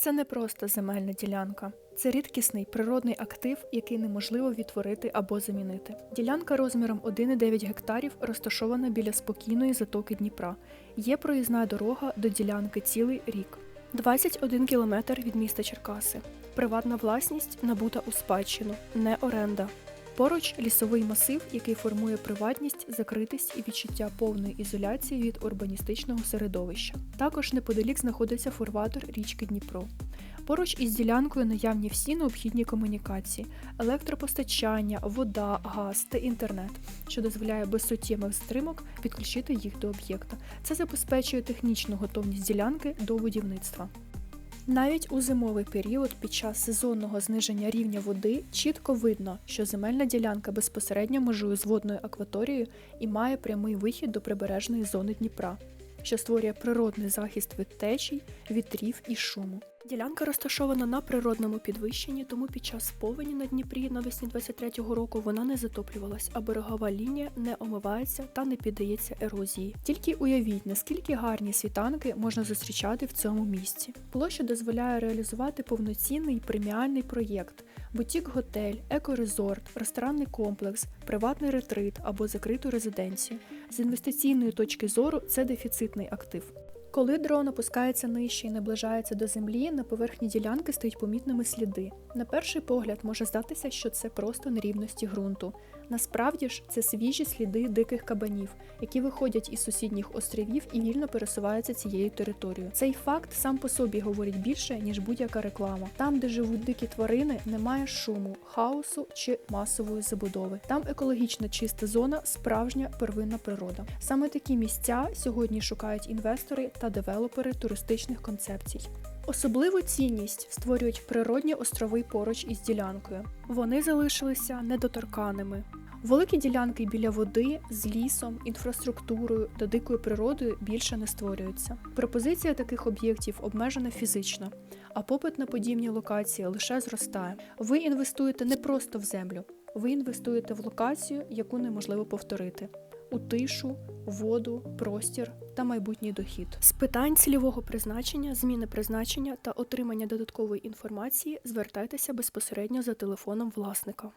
Це не просто земельна ділянка, це рідкісний природний актив, який неможливо відтворити або замінити. Ділянка розміром 1,9 гектарів розташована біля спокійної затоки Дніпра. Є проїзна дорога до ділянки цілий рік. 21 кілометр від міста Черкаси. Приватна власність набута у спадщину, не оренда. Поруч лісовий масив, який формує приватність, закритість і відчуття повної ізоляції від урбаністичного середовища. Також неподалік знаходиться фурватор річки Дніпро. Поруч із ділянкою наявні всі необхідні комунікації: електропостачання, вода, газ та інтернет, що дозволяє без суттєвих стримок підключити їх до об'єкта. Це забезпечує технічну готовність ділянки до будівництва. Навіть у зимовий період під час сезонного зниження рівня води чітко видно, що земельна ділянка безпосередньо межує з водною акваторією і має прямий вихід до прибережної зони Дніпра, що створює природний захист від течій, вітрів і шуму. Ділянка розташована на природному підвищенні, тому під час повені на Дніпрі навесні 23-го року вона не затоплювалась, а берегова лінія не омивається та не піддається ерозії. Тільки уявіть, наскільки гарні світанки можна зустрічати в цьому місці. Площа дозволяє реалізувати повноцінний преміальний проєкт: бутік-готель, екорезорт, ресторанний комплекс, приватний ретрит або закриту резиденцію. З інвестиційної точки зору це дефіцитний актив. Коли дрон опускається нижче і наближається до землі, на поверхні ділянки стають помітними сліди. На перший погляд може здатися, що це просто нерівності ґрунту. Насправді ж це свіжі сліди диких кабанів, які виходять із сусідніх островів і вільно пересуваються цією територією. Цей факт сам по собі говорить більше, ніж будь-яка реклама. Там, де живуть дикі тварини, немає шуму, хаосу чи масової забудови. Там екологічно чиста зона, справжня первинна природа. Саме такі місця сьогодні шукають інвестори та девелопери туристичних концепцій. Особливу цінність створюють природні острови поруч із ділянкою. Вони залишилися недоторканими. Великі ділянки біля води з лісом, інфраструктурою та дикою природою більше не створюються. Пропозиція таких об'єктів обмежена фізично, а попит на подібні локації лише зростає. Ви інвестуєте не просто в землю, ви інвестуєте в локацію, яку неможливо повторити. У тишу, воду, простір та майбутній дохід. З питань цільового призначення, зміни призначення та отримання додаткової інформації звертайтеся безпосередньо за телефоном власника.